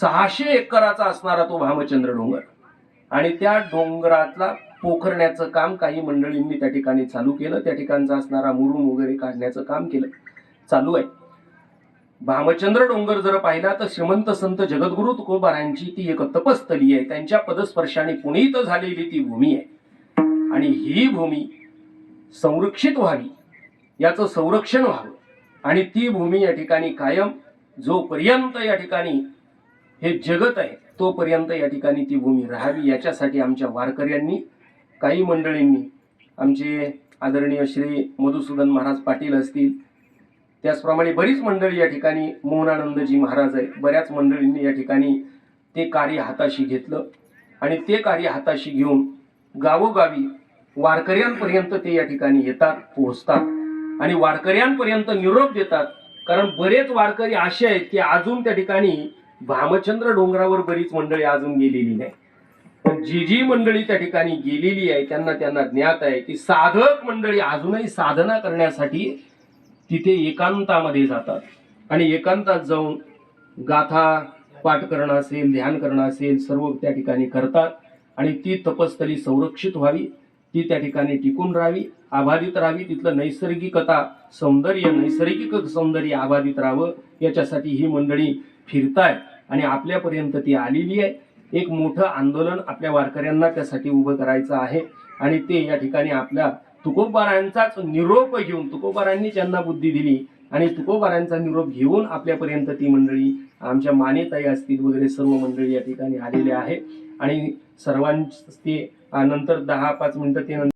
सहाशे एकराचा असणारा तो भामचंद्र डोंगर. आणि त्या डोंगरातला पोखरण्याचं काम काही मंडळींनी त्या ठिकाणी चालू केलं. त्या ठिकाणचा असणारा मुरुम वगैरे काढण्याचं काम केलं. चालू आहे. भामचंद्र डोंगर जर पाहिला तर श्रीमंत संत जगद्गुरु तुकोबारांची ती एक तपस्थली आहे. त्यांच्या पदस्पर्शाने पुनीत झालेली ती भूमी आहे. आणि ही भूमी संरक्षित व्हावी याचं संरक्षण व्हावं. आणि ती भूमी या ठिकाणी कायम जोपर्यंत या ठिकाणी हे जगत आहे. तोपर्यंत या ठिकाणी ती भूमी राहावी. याच्यासाठी आमच्या वारकऱ्यांनी काही मंडळींनी आमचे आदरणीय श्री मधुसूदन महाराज पाटील असतील त्याचप्रमाणे बरीच मंडळी या ठिकाणी मोहनानंदजी महाराज आहे बऱ्याच मंडळींनी या ठिकाणी ते कार्य हाताशी घेतलं आणि ते कार्य हाताशी घेऊन गावोगावी वारकऱ्यांपर्यंत ते या ठिकाणी येतात पोहोचतात आणि वारकऱ्यांपर्यंत निरोप देतात. कारण बरेच वारकरी असे आहेत की अजून त्या ठिकाणी भामचंद्र डोंगरावर बरीच मंडळी अजून गेलेली नाही. पण जी जी मंडळी त्या ठिकाणी गेलेली आहे त्यांना त्यांना ज्ञात आहे की साधक मंडळी अजूनही साधना करण्यासाठी तिथे एकांतामध्ये जातात. आणि एकांतात जाऊन गाथा पाठ करणं असेल ध्यान करणं असेल सर्व त्या ठिकाणी करतात. आणि ती तपस्थली संरक्षित व्हावी ती त्या ठिकाणी टिकून राहावी आबाधित राहावी. तिथलं नैसर्गिकता सौंदर्य नैसर्गिक सौंदर्य आबाधित राहावं याच्यासाठी ही मंडळी फिरताय आणि आपल्यापर्यंत ती आलेली आहे. एक मोठं आंदोलन आपल्या वारकऱ्यांना त्यासाठी उभं करायचं आहे. आणि ते या ठिकाणी आपल्या तुकोबारांचाच निरोप घेऊन तुकोबारांनी ज्यांना बुद्धी दिली आणि तुकोबारांचा निरोप घेऊन आपल्यापर्यंत ती मंडळी आमच्या मानेताई असतील वगैरे सर्व मंडळी या ठिकाणी आलेले आहे आणि सर्वांचे ते नंतर दहा पाच मिनटं ते नंतर